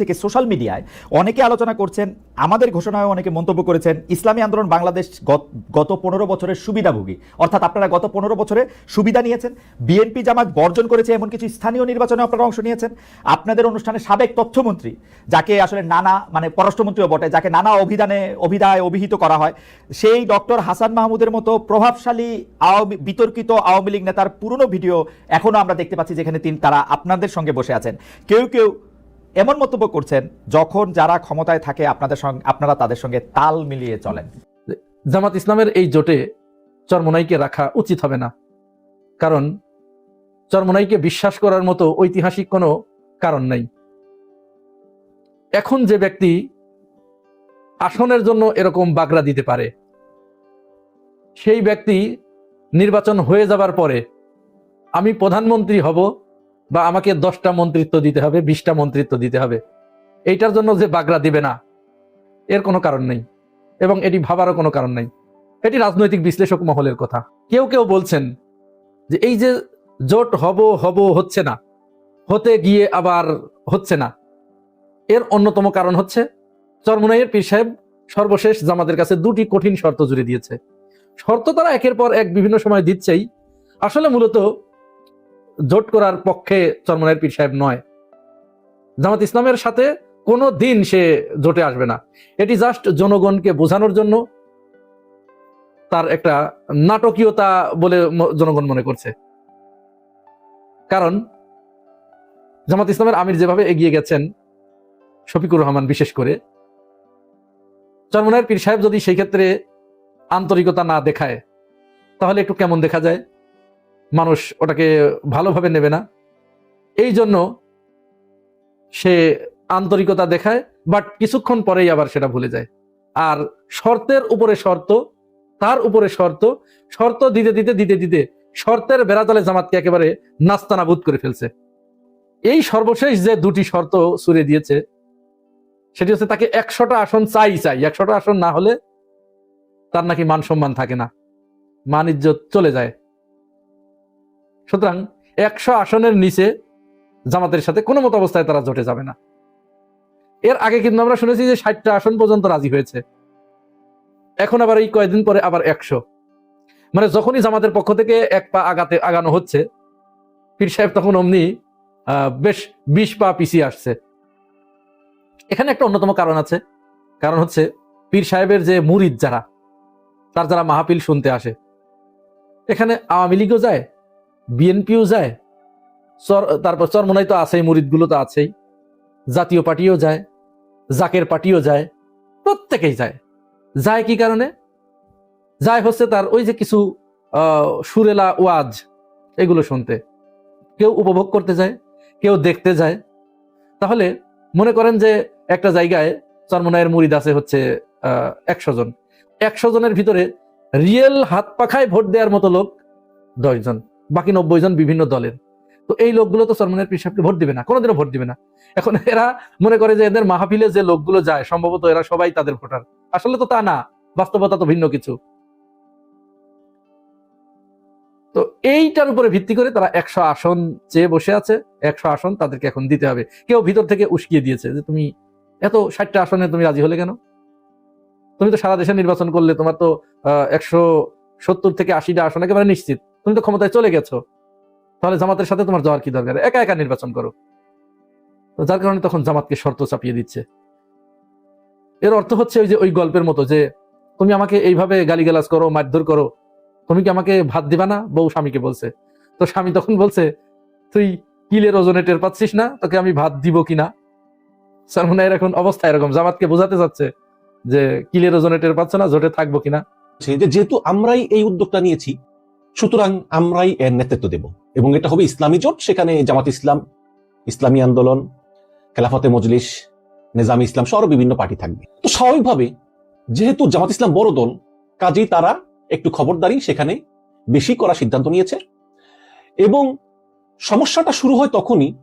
থেকে সোশ্যাল মিডিয়ায় অনেকে আলোচনা করছেন, আমাদের ঘোষণায় অনেকে মন্তব্য করেছেন, ইসলামী আন্দোলন বাংলাদেশ গত- পনেরো বছরের সুবিধাভোগী। অর্থাৎ আপনারা গত পনেরো বছরে সুবিধা নিয়েছেন, বিএনপি জামাত বর্জন করেছে এমন কিছু স্থানীয় নির্বাচনে আপনারা অংশ নিয়েছেন। আপনাদের অনুষ্ঠানে সাবেক তথ্যমন্ত্রী, যাকে আসলে নানা মানে পররাষ্ট্রমন্ত্রীও বটে, যাকে নানা অভিধানে, অভিধায় অভিহিত করা হয়, সেই ডক্টর হাসান মাহমুদের মতো প্রভাবশালী আওয়ামী, বিতর্কিত আওয়ামী লীগ নেতার পুরনো ভিডিও এখনও আমরা দেখতে পাচ্ছি, যেখানে তিনি, তারা আপনাদের সঙ্গে বসে আছেন। কেউ কেউ এমন মন্তব্য করছেন, যখন যারা ক্ষমতায় থাকে আপনাদের সঙ্গে, আপনারা তাদের সঙ্গে তাল মিলিয়ে চলেন। জামাত ইসলামের এই জোটে চরমনাইকে রাখা উচিত হবে না। কারণ চরমনাইকে বিশ্বাস করার মতো ঐতিহাসিক কোনো কারণ নাই। এখন যে ব্যক্তি আসনের জন্য এরকম বাগড়া দিতে পারে, সেই ব্যক্তি নির্বাচন হয়ে যাবার পরে আমি প্রধানমন্ত্রী হব বা আমাকে দশটা মন্ত্রিত্ব দিতে হবে, বিশটা মন্ত্রিত্ব দিতে হবে। এইটার জন্য যে বাগড়া দিবে না, এর কোনো কারণ নেই। এবং এটি ভাবারও কোনো কারণ নেই। এটি রাজনৈতিক বিশ্লেষক মহলের কথা। কেউ কেউ বলছেন যে এই যে জোট হব হব হচ্ছে না, হতে গিয়ে আবার হচ্ছে না। এর অন্যতম কারণ হচ্ছে, চরমুনাইয়ের পীর সাহেব সর্বশেষ জামাতের কাছে দুটি কঠিন শর্ত জুড়ে দিয়েছে। শর্ত তারা একের পর এক বিভিন্ন সময় দিচ্ছেই। আসলে মূলত জোট করার পক্ষে চরমুনাইয়ের পীর সাহেব নয়। জামাত ইসলামের সাথে কোনো দিন সে জোটে আসবে না। এটি জাস্ট জনগণকে বোঝানোর জন্য তার একটা নাটকীয়তা বলে জনগণ মনে করছে। কারণ জামাত ইসলামের আমির যেভাবে এগিয়ে গেছেন, শফিকুর রহমান বিশেষ করে চরমনায়ের পীর সাহেব যদি সেই ক্ষেত্রে আন্তরিকতা না দেখায়, তাহলে একটু কেমন দেখা যায়? মানুষ ওটাকে ভালোভাবে নেবে না। এই জন্য সে আন্তরিকতা দেখায় বাট কিছুক্ষণ পরেই আবার সেটা ভুলে যায়। আর শর্তের উপরে শর্ত, তার উপরে শর্ত শর্ত দিতে দিতে দিতে দিতে শর্তের বেড়াতলে জামাতকে একেবারে নাস্তানাবুদ করে ফেলছে। এই সর্বশেষ যে দুটি শর্ত সুরে দিয়েছে, সেটি হচ্ছে তাকে একশোটা আসন চাই চাই, একশোটা আসন না হলে তার নাকি মান সম্মান থাকে না। মান ইজ্জত চলে যায়। সুতরাং একশো আসনের নিচে জামাতের সাথে কোনো মতো অবস্থায় তারা জোটে যাবে না। এর আগে কিন্তু আমরা শুনেছি যে ষাটটা আসন পর্যন্ত রাজি হয়েছে। এখন আবার এই কয়েকদিন পরে আবার একশো। মানে যখনই জামাতের পক্ষ থেকে এক পা আগাতে আগানো হচ্ছে, পীর সাহেব তখন অমনি বেশ বিশ পা পিছিয়ে আসছে। এখানে একটা অন্যতম কারণ আছে। কারণ হচ্ছে পীর সাহেবের যে মুরিদ যারা, তার যারা মাহফিল শুনতে আসে। এখানে আওয়ামী লীগও যায় বিএনপিও যায় তারপর চরমনাই তো আছেই, মুরিদগুলো তো আছেই। জাতীয় পার্টিও যায়, জাকের পার্টিও যায়, প্রত্যেকেই যায়। যায় কি কারণে? যায় হচ্ছে তার ওই যে কিছু সুরেলা ওয়াজ, এগুলো শুনতে। কেউ উপভোগ করতে যায়, কেউ দেখতে যায়। তাহলে মনে করেন যে একটা জায়গায় চরমনায়ের মুরিদ আছে হচ্ছে একশো জন। একশো জনের ভিতরে রিয়েল হাত পাখায় ভোট দেওয়ার মতো লোক দশজন। বাকি নব্বই জন বিভিন্ন দলের। তো এই লোকগুলো তো চরমনের পিসাবকে ভোট দিবে না, কোনোদিনও ভোট দিবে না। এখন এরা মনে করে যে এদের মাহফিলে যে লোকগুলো যায়, সম্ভবত এরা সবাই তাদের ভোটার। আসলে তো তা না, বাস্তবতা তো ভিন্ন কিছু। তো এইটার উপরে ভিত্তি করে তারা একশো আসন চেয়ে বসে আছে, একশো আসন তাদেরকে এখন দিতে হবে। কেউ ভিতর থেকে উস্কিয়ে দিয়েছে যে তুমি এত ষাটটা আসনে তুমি রাজি হলে কেন? তুমি তো সারা দেশে নির্বাচন করলে তোমার তো একশো সত্তর থেকে আশিটা আসন একেবারে নিশ্চিত। তুমি তো ক্ষমতায় চলে গেছো। তাহলে জামাতের সাথে তোমার যাওয়ার কি দরকার? একা একা নির্বাচন করো। তো যার কারণে তখন জামাতকে শর্ত চাপিয়ে দিচ্ছে। এর অর্থ হচ্ছে ওই যে ওই গল্পের মতো যে, তুমি আমাকে এইভাবে গালিগালাজ করো, মারধর করো। তুমি কি আমাকে ভাত দিবা না? বউ স্বামীকে বলছে। তো স্বামী তখন বলছে, তুই কিলের ওজনে টের পাচ্ছিস না? তোকে আমি ভাত দিব কিনা সালমানের এখন অবস্থা এরকম। জামাতকে বোঝাতে চাচ্ছে যে, কিলের ওজনে টের পাচ্ছ না? জোটে থাকব কিনা যেহেতু আমরাই এই উদ্যোগটা নিয়েছি সুতরাং আমরাই এর নেতৃত্ব দেব। এবং এটা হবে ইসলামী জোট, সেখানে জামাত ইসলাম, ইসলামী আন্দোলন, খেলাফতে মজলিস, নিজামী ইসলাম সহ বিভিন্ন পার্টি থাকবে। তো স্বাভাবিকভাবে যেহেতু জামাত ইসলাম বড় দল, কাজেই তারা একটু খবরদারি সেখানে বেশি করা সিদ্ধান্ত নিয়েছে। এবং সমস্যাটা শুরু হয় তখনই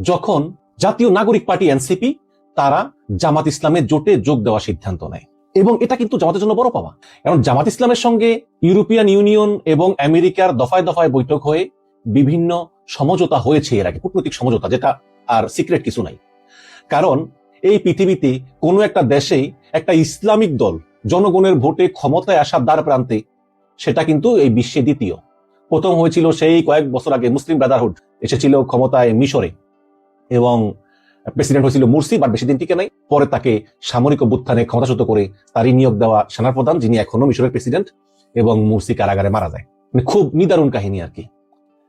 যখন জাতীয় নাগরিক পার্টি, এনসিপি, তারা জামাত ইসলামের জোটে যোগ দেওয়ার সিদ্ধান্ত নেয়। এবং এটা কিন্তু জামাতের জন্য বড় পাওয়া। কারণ জামাত ইসলামের সঙ্গে ইউরোপিয়ান ইউনিয়ন এবং আমেরিকার দফায় দফায় বৈঠক হয়ে বিভিন্ন সমঝোতা হয়েছে এর আগে, কূটনৈতিক সমঝোতা, যেটা আর সিক্রেট কিছু নাই। কারণ এই পৃথিবীতে কোনো একটা দেশেই একটা ইসলামিক দল জনগণের ভোটে ক্ষমতায় আসার দ্বার প্রান্তে, সেটা কিন্তু এই বিশ্বে দ্বিতীয়। প্রথম হয়েছিল সেই কয়েক বছর আগে মুসলিম ব্রাদারহুড, এসেছিল ক্ষমতায় মিশরে এবং প্রেসিডেন্ট হয়েছিল মুরসি, বাট বেশি দিন টিকে নাই। পরে তাকে সামরিক অভ্যুত্থানে ক্ষমতাচ্যুত করে তারই নিয়োগ দেওয়া সেনাপ্রধান, যিনি এখনও মিশরের প্রেসিডেন্ট, এবং মুরসি কারাগারে মারা যায়। মানে খুব নিদারুণ কাহিনী আর কি।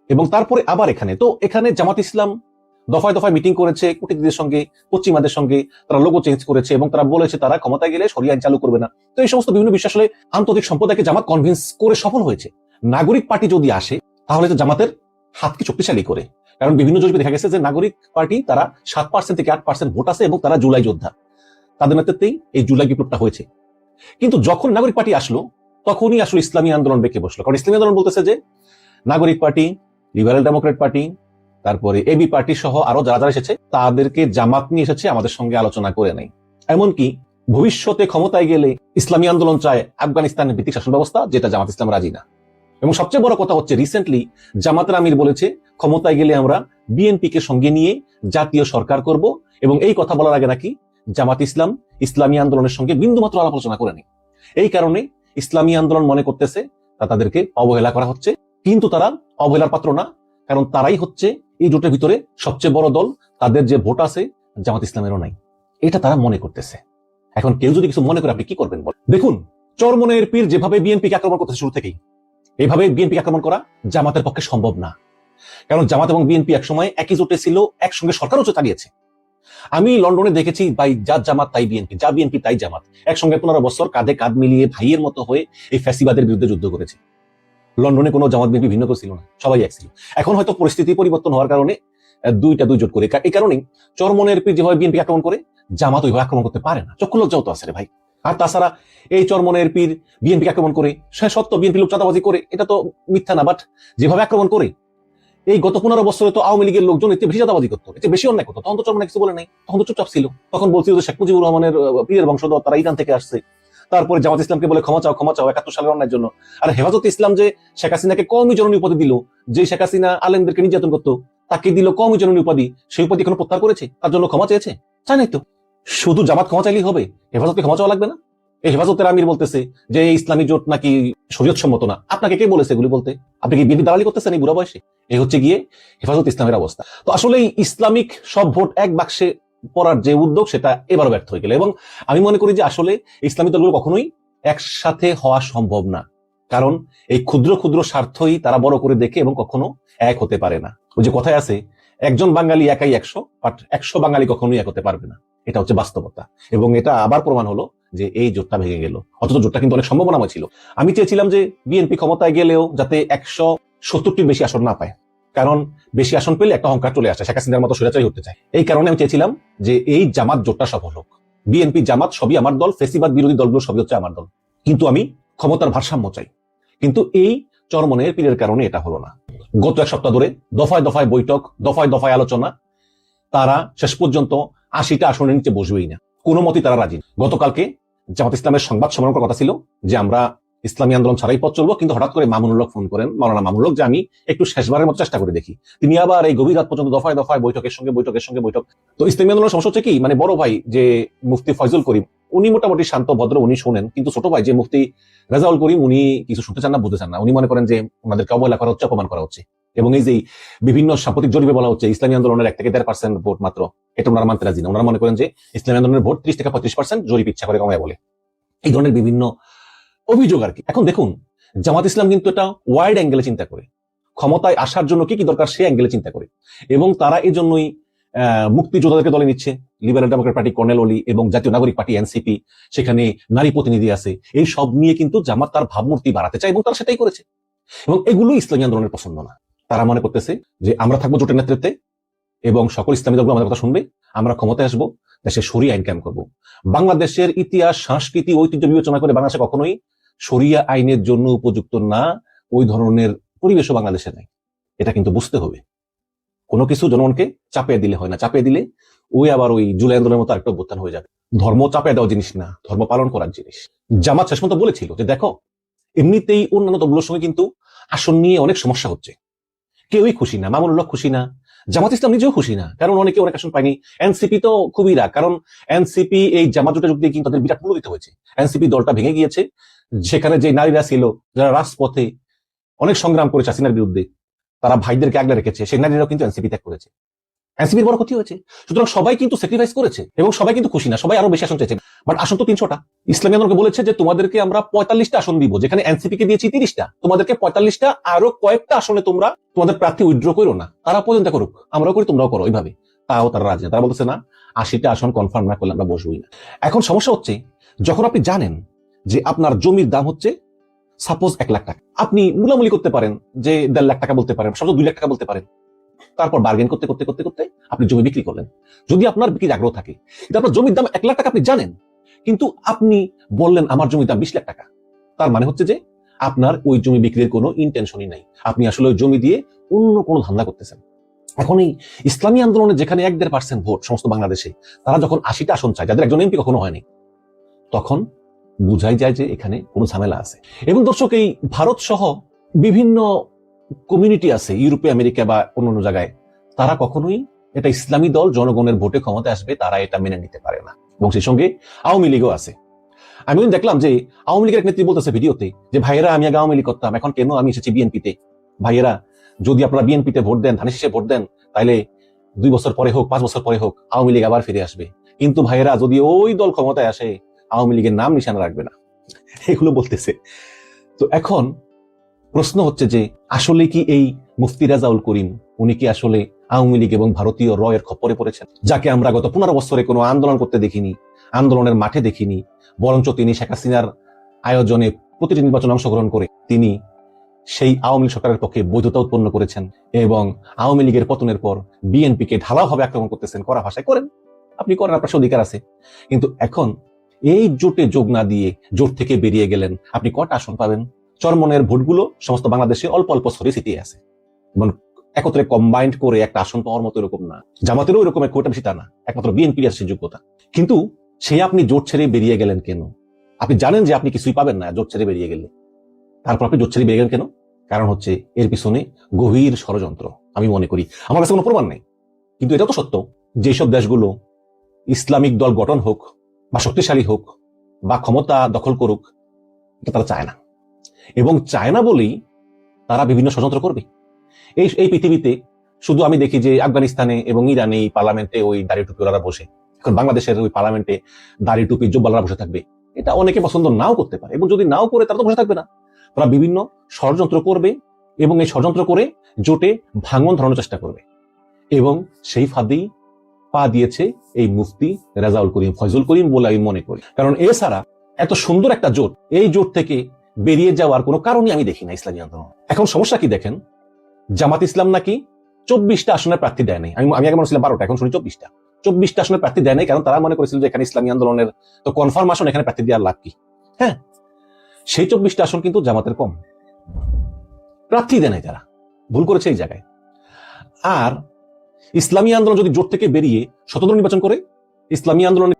এবং তারপরে আবার এখানে। তো এখানে জামাত ইসলাম দফায় দফায় মিটিং করেছে, কূটনীতিদের সঙ্গে, পশ্চিমাদের সঙ্গে, তারা লোগো চেঞ্জ করেছে, এবং তারা বলেছে তারা ক্ষমতায় গেলে সরিয়ে চালু করবে না। তো এই সমস্ত বিভিন্ন বিশ্বাস হলে আন্তর্জাতিক সম্প্রদায়কে জামাত কনভিন্স করে সফল হয়েছে। নাগরিক পার্টি যদি আসে, তাহলে তো জামাতের হাতকে শক্তিশালী করে। কারণ বিভিন্ন জরিপে দেখা গেছে যে নাগরিক পার্টি তারা সাত পার্সেন্ট থেকে আট পার্সেন্ট ভোট আছে এবং তারা জুলাই যোদ্ধা। তাদের নেতৃত্বেই এই জুলাই বিপ্লবটা হয়েছে। কিন্তু যখন নাগরিক পার্টি আসলো, তখনই আসলে ইসলামী আন্দোলন বেঁকে বসল। কারণ ইসলামী আন্দোলন বলতেছে যে, নাগরিক পার্টি, লিবারেল ডেমোক্রেট পার্টি, তারপরে এবি পার্টি সহ আরও যারা যারা এসেছে, তাদেরকে জামাত নিয়ে এসেছে, আমাদের সঙ্গে আলোচনা করে নেই এমনকি ভবিষ্যতে ক্ষমতায় গেলে ইসলামী আন্দোলন চায় আফগানিস্তানের ভিত্তিক শাসন ব্যবস্থা, যেটা জামাত ইসলাম রাজি না। এবং সবচেয়ে বড় কথা হচ্ছে রিসেন্টলি জামাতের আমির বলেছে, ক্ষমতায় গেলে আমরা বিএনপি কে সঙ্গে নিয়ে জাতীয় সরকার করব এবং এই কথা বলার আগে নাকি জামাত ইসলাম ইসলামী আন্দোলনের সঙ্গে বিন্দুমাত্র আলোচনা করেনি এই কারণে ইসলামী আন্দোলন মনে করতেছে তা তাদেরকে অবহেলা করা হচ্ছে, কিন্তু তারা অবহেলার পাত্র না, কারণ তারাই হচ্ছে এই জোটের ভিতরে সবচেয়ে বড় দল, তাদের যে ভোট আছে, জামাত ইসলামেরও নাই। এটা তারা মনে করতেছে। এখন কেউ যদি কিছু মনে করে, আপনি কি করবেন বল? দেখুন চরমনের পীর যেভাবে বিএনপিকে আক্রমণ করতে শুরু থেকেই এইভাবে বিএনপি আক্রমণ করা জামাতের পক্ষে সম্ভব না। কারণ জামাত এবং বিএনপি একসময় একই জোটে ছিল, একসঙ্গে সরকারও চালিয়েছে। আমি লন্ডনে দেখেছি, ভাই, যা জামাত, তাই বিএনপি, যা বিএনপি, তাই জামাত। একসঙ্গে পনেরো বছর কাঁধে কাঁধ মিলিয়ে ভাইয়ের মতো হয়ে এই ফ্যাসিবাদের বিরুদ্ধে যুদ্ধ করেছে। লন্ডনে কোনো জামাত বিএনপি ভিন্ন কেউ ছিল না, সবাই এক ছিল। এখন হয়তো পরিস্থিতি পরিবর্তন হওয়ার কারণে দুইটা দুই জোট করে। এই কারণেই চরমনের পীর যেভাবে বিএনপি আক্রমণ করে, জামাত ওইভাবে আক্রমণ করতে পারে না। চক্ষু লজ্জাও তো আছে রে ভাই। আর তাছাড়া এই চরমনের পীর বিএনপি আক্রমণ করে, সে সত্য বিএনপি লোক চাঁদাবাজি করে, এটা তো মিথ্যা না বাট যেভাবে আক্রমণ করে, এই গত পনেরো বছরে তো আওয়ামী লীগের লোকজন এতে বেশি চাঁদাবাজি করতো, এতে বেশি অন্যায় করতো, তখন তো চরমনে কিছু বলে নাই, তখন তো চুপচাপ ছিল। তখন বলছিল যে শেখ মুজিবুর রহমানের পীরের বংশধর তারা ইরান থেকে আসছে। তারপরে জামাত ইসলামকে বলে ক্ষমা চাও ক্ষমা চাও, একাত্তর সালের অন্যায়ের জন্য। আর হেফাজত ইসলাম যে শেখ হাসিনাকে কমই জননী উপাধি দিল, যে শেখ হাসিনা আলেমদেরকে নির্যাতন করতো, তাকে দিল কমই জননী উপাধি, সেই উপাধি এখনও প্রত্যাহার করেছে? তার জন্য ক্ষমা চেয়েছে? চায় তো। শুধু জামাত ক্ষমা চাইলেই হবে, হেফাজতকে ক্ষমা চাওয়া লাগবে না? এই হেফাজতের আমির বলতেছে যে ইসলামী জোট নাকি শরীয়ত সম্মত না। আপনাকে কে বলেছে এগুলি বলতে? আপনি কি বিএনপি দালালি করতেছেন এই বুড়া বয়সে? এই হচ্ছে গিয়ে হেফাজত ইসলামের অবস্থা। তো আসলে এই ইসলামিক সব ভোট এক বাক্সে পড়ার যে উদ্যোগ, সেটা এবারও ব্যর্থ হয়ে গেল। এবং আমি মনে করি যে আসলে ইসলামী দলগুলো কখনোই একসাথে হওয়া সম্ভব না। কারণ এই ক্ষুদ্র ক্ষুদ্র স্বার্থই তারা বড় করে দেখে এবং কখনো এক হতে পারে না। ওই যে কথায় আছে, একজন বাঙালি একাই একশো, বাট একশো বাঙালি কখনোই এক হতে পারবে না। এটা হচ্ছে বাস্তবতা। এবং এটা আবার প্রমাণ হলো যে এই জোটটা ভেঙে গেল। অথচ জোটটা কিন্তু অনেক সম্ভাবনাময় ছিল। আমি চেয়েছিলাম যে বিএনপি ক্ষমতায় গেলেও যাতে একশো সত্তরটির বেশি আসন না পায়। কারণ বেশি আসন পেলে একটা অহংকার চলে আসে, শেখ হাসিনার মতো স্বৈরাচারী হতে চায়। এই কারণে আমি চেয়েছিলাম যে এই জামাত জোটটা সফল হোক। বিএনপি জামাত সবই আমার দল, ফেসিবাদ বিরোধী দলগুলো সবই হচ্ছে আমার দল। কিন্তু আমি ক্ষমতার ভারসাম্য চাই। কিন্তু এই চরমনের পীরের কারণে এটা হলো না। গত এক সপ্তাহ ধরে দফায় দফায় বৈঠক, দফায় দফায় আলোচনা, তারা শেষ পর্যন্ত আশিটা আসনের নিচে বসবেই না। কোনো মতেই তারা রাজি গতকালকে জামাত ইসলামের সংবাদ সম্মেলন কথা ছিল যে, আমরা ইসলামী আন্দোলন ছাড়াই পথ চলবো, কিন্তু হঠাৎ করে মামুনুল হক ফোন করেন, মাওলানা মামুনুল হক, যে আমি একটু শেষবারের মতো চেষ্টা করে দেখি। তিনি আবার এই গভীর রাত পর্যন্ত দফায় দফায় বৈঠকের সঙ্গে বৈঠকের সঙ্গে বৈঠক। তো ইসলামী আন্দোলন সমস্যা হচ্ছে কি মানে বড় ভাই যে মুফতি ফয়জুল করিম, উনি মোটামুটি শান্ত, ভদ্র, উনি শোনেন। কিন্তু ছোট ভাই যে মুফতি রেজাউল করিম, উনি কিছু শুনতে চান না, বুঝতে চান না। উনি মনে করেন যে, ওনাদেরকে অবহেলা করা হচ্ছে, অপমান করা হচ্ছে। এবং এই যে বিভিন্ন সাম্প্রতিক জরিপে বলা হচ্ছে, ইসলামী আন্দোলনের এক থেকে দেড় পার্সেন্ট ভোট মাত্র, এটা ওনারা মানতে রাজি না। ওনারা মনে করেন যে ইসলামী আন্দোলনের ভোট ত্রিশ থেকে পঁয়ত্রিশ পার্সেন্ট জরিপ ইচ্ছা করে কমায় বলে। এই ধরনের বিভিন্ন অভিযোগ আর কি। এখন দেখুন, জামাত ইসলাম কিন্তু এটা ওয়াইড অ্যাঙ্গেলে চিন্তা করে। ক্ষমতায় আসার জন্য কি কি দরকার সে অ্যাঙ্গেলে চিন্তা করে। এবং তারা এই জন্যই মুক্তিযোদ্ধাদেরকে দলে নিচ্ছে। লিবারেল ডেমোক্রেট পার্টি কর্নেল অলি এবং জাতীয় নাগরিক পার্টি এনসিপি সেখানে নারী প্রতিনিধি আছে। এই সব নিয়ে কিন্তু জামাত তার ভাবমূর্তি বাড়াতে চায় এবং তারা সেটাই করেছে। এবং এগুলো ইসলামী আন্দোলনের পছন্দ না। তারা মনে করতেছে যে আমরা থাকব জোটের নেতৃত্বে এবং সকল ইসলামী দলগুলো আমাদের কথা শুনবে, আমরা ক্ষমতায় আসব, দেশে সরিয়া আইন ক্যাম্প করব। বাংলাদেশের ইতিহাস, সংস্কৃতি, ঐতিহ্য বিবেচনা করে বাংলাদেশে কখনোই সরিয়া আইনের জন্য উপযুক্ত না, ওই ধরনের পরিবেশও বাংলাদেশে নাই। এটা কিন্তু বুঝতে হবে। কোনো কিছু জনগণকে চাপিয়ে দিলে হয় না। চাপিয়ে দিলে ওই আবার ওই জুলাই আন্দোলনের মতো আরেকটা অভ্যুত্থান হয়ে যাবে। ধর্ম চাপিয়ে দেওয়া জিনিস না, ধর্ম পালন করার জিনিস। জামাত শেষ মতো বলেছিল যে দেখো, এমনিতেই অন্যান্য দলগুলোর সঙ্গে কিন্তু আসন নিয়ে অনেক সমস্যা হচ্ছে। কেউই খুশি না মামুনুল্লাহ খুশি না, জামাত ইসলাম নিজেও খুশি না, কারণ অনেকে অনেক আসন পায়নি। এনসিপি তো খুবই রাগ, কারণ এনসিপি এই জামাত জোটে যোগ দিয়ে কিন্তু তাদের বিরাট মূল্য দিতে হয়েছে এনসিপি দলটা ভেঙে গিয়েছে, সেখানে যে নারীরা ছিল, যারা রাজপথে অনেক সংগ্রাম করেছে হাসিনার বিরুদ্ধে, তারা ভাইদেরকে আগলে রেখেছে, সেই নারীরাও কিন্তু এনসিপি ত্যাগ করেছে। এনসিপির বড় ক্ষতি হয়েছে। সুতরাং সবাই কিন্তু স্যাক্রিফাইস করেছে এবং সবাই কিন্তু খুশি না, সবাই আরও বেশি আসন চেয়েছে বাট আসন তো তিনশোটা। ইসলামী আন্দোলনকে বলেছে যে তোমাদেরকে আমরা পঁয়তাল্লিশটা আসন দিব, যেখানে এনসিপি কে দিয়েছি তিরিশটা। তোমাদেরকে পঁয়তাল্লিশটা আরও কয়েকটা আসনে তোমরা তোমাদের প্রার্থী উইথড্র করো না। তারা পর্যন্ত করুক, আমরাও করি, তোমরাও করো ওইভাবে তাও তারা রাজি। তারা বলতেছে, না, আশিটা আসন কনফার্ম না করলে আমরা বসবই না। এখন সমস্যা হচ্ছে, যখন আপনি জানেন যে আপনার জমির দাম হচ্ছে সাপোজ এক লাখ টাকা। আপনি মুলামুলি করতে পারেন যে দেড় লাখ টাকা বলতে পারেন, সর্বোচ্চ দুই লাখ টাকা বলতে পারেন। তারপর বার্গেন করতে করতে করতে করতে আপনি জমি বিক্রি করলেন। যদি আপনার বিক্রির আগ্রহ থাকে কিন্তু আপনার জমির দাম এক লাখ টাকা আপনি জানেন, কিন্তু আপনি বললেন আমার জমির দাম বিশ লাখ টাকা, তার মানে হচ্ছে যে আপনার ওই জমি বিক্রির কোনো ইন্টেনশনই নাই। আপনি আসলে ওই জমি দিয়ে অন্য কোনো ধান্দা করতেছেন। এখন এই ইসলামী আন্দোলনে যেখানে এক দেড় পার্সেন্ট ভোট সমস্ত বাংলাদেশে, তারা যখন আশিটা আসন চায়, যাদের একজন এমপি কখনো হয়নি, তখন বুঝাই যায় যে এখানে কোনো ঝামেলা আছে। এবং দর্শক, এই ভারত সহ বিভিন্ন কমিউনিটি আছে, ইউরোপে, আমেরিকা বা অন্য জায়গায়, তারা কখনোই এটা ইসলামী দল, জনগণের ভোটে ক্ষমতা আসবে, তারা এটা মেনে নিতে পারে না। এবং সেই সঙ্গে আওয়ামী লীগও আছে। আমি দেখলাম যে আওয়ামী লীগের এক নেত্রী বলতেছে ভিডিওতে যে, ভাইয়েরা, আমি আগে আওয়ামী লীগ করতাম, এখন কেন আমি এসেছি বিএনপিতে? ভাইয়েরা, যদি আপনারা বিএনপিতে ভোট দেন, ধানের শেষে ভোট দেন তাহলে দুই বছর পরে হোক, পাঁচ বছর পরে হোক, আওয়ামী লীগ আবার ফিরে আসবে। কিন্তু ভাইয়েরা, যদি ওই দল ক্ষমতায় আসে, আওয়ামী লীগের নাম নিশানা রাখবে না। এগুলো বলতেছে। তো এখন প্রশ্ন হচ্ছে যে, আসলে কি এই মুফতি রাজাউল করিম, উনি কি আসলে আওয়ামী লীগ এবং ভারতীয় রয়ের খপ্পরে পড়েছেন? যাকে আমরা গত পনেরো বছরে কোনো আন্দোলন করতে দেখিনি, আন্দোলনের মাঠে দেখিনি, বরঞ্চ তিনি শেখ হাসিনার আয়োজনে প্রতিটি নির্বাচনে অংশগ্রহণ করে তিনি সেই আওয়ামী লীগ সরকারের পক্ষে বৈধতা উৎপন্ন করেছেন এবং আওয়ামী লীগের পতনের পর বিএনপিকে ঢালাওভাবে আক্রমণ করতেছেন করা ভাষায়। করেন, আপনি করেন, আপনার অধিকার আছে। কিন্তু এখন এই জোটে যোগ না দিয়ে জোট থেকে বেরিয়ে গেলেন, আপনি কটা আসন পাবেন? চরমনের ভোটগুলো সমস্ত বাংলাদেশে অল্প অল্প ছড়িয়ে ছিটিয়ে আছে। এবং একত্রে কম্বাইন্ড করে একটা আসন পাওয়ার মতো এরকম না। জামাতেরও এরকম কোটা বেশি তা না, একমাত্র বিএনপির আছে যোগ্যতা। কিন্তু সেই আপনি জোট ছেড়ে বেরিয়ে গেলেন কেন? আপনি জানেন যে আপনি কিছুই পাবেন না জোট ছেড়ে বেরিয়ে গেলে। তারপর আপনি জোট ছেড়ে বেরিয়ে গেলেন কেন? কারণ হচ্ছে এর পিছনে গভীর ষড়যন্ত্র, আমি মনে করি। আমার কাছে কোনো প্রমাণ নেই। কিন্তু এটা তো সত্য যেসব দেশগুলো ইসলামিক দল গঠন হোক, বা শক্তিশালী হোক, বা ক্ষমতা দখল করুক, এটা তারা চায় না। এবং চায় না বলেই তারা বিভিন্ন ষড়যন্ত্র করবে। এই এই পৃথিবীতে শুধু আমি দেখি যে আফগানিস্তানে এবং ইরানে এই পার্লামেন্টে ওই দাড়ি টুপিওয়ালারা বসে। এখন বাংলাদেশের ওই পার্লামেন্টে দাড়ি টুপি জব্বালারা বসে থাকবে। এটা অনেকে পছন্দ নাও করতে পারে এবং যদি নাও করে তারা তো বসে থাকবে না। তারা বিভিন্ন ষড়যন্ত্র করবে এবং এই ষড়যন্ত্র করে জোটে ভাঙন ধরানোর চেষ্টা করবে। এবং সেই ফাঁদেই পা দিয়েছে এই মুফতি রেজাউল করিম, ফয়জুল করিম বলে আমি মনে করি। কারণ এছাড়া এত সুন্দর একটা জোট, এই জোট থেকে বেরিয়ে যাওয়ার কোনো কারণই আমি দেখি না ইসলামী আন্দোলন। এখন সমস্যা কি দেখেন? জামাত ইসলাম নাকি চব্বিশটা আসনের প্রার্থী দেয় নাই। আমি আমি আগে ছিলাম বারোটা, এখন শুনি চব্বিশটা। চব্বিশটা আসনের প্রার্থী দেয় নাই, কারণ তারা মনে করেছিল যে এখানে ইসলামী আন্দোলনের তো কনফার্ম আসন এখানে প্রার্থী দেওয়ার লাভ কি? হ্যাঁ সেই চব্বিশটা আসন কিন্তু জামাতের কম। প্রার্থী দেয় নাই তারা। ভুল করেছে এই জায়গায়। আর ইসলামী আন্দোলন যদি জোট থেকে বেরিয়ে স্বতন্ত্র নির্বাচন করে, ইসলামী আন্দোলনের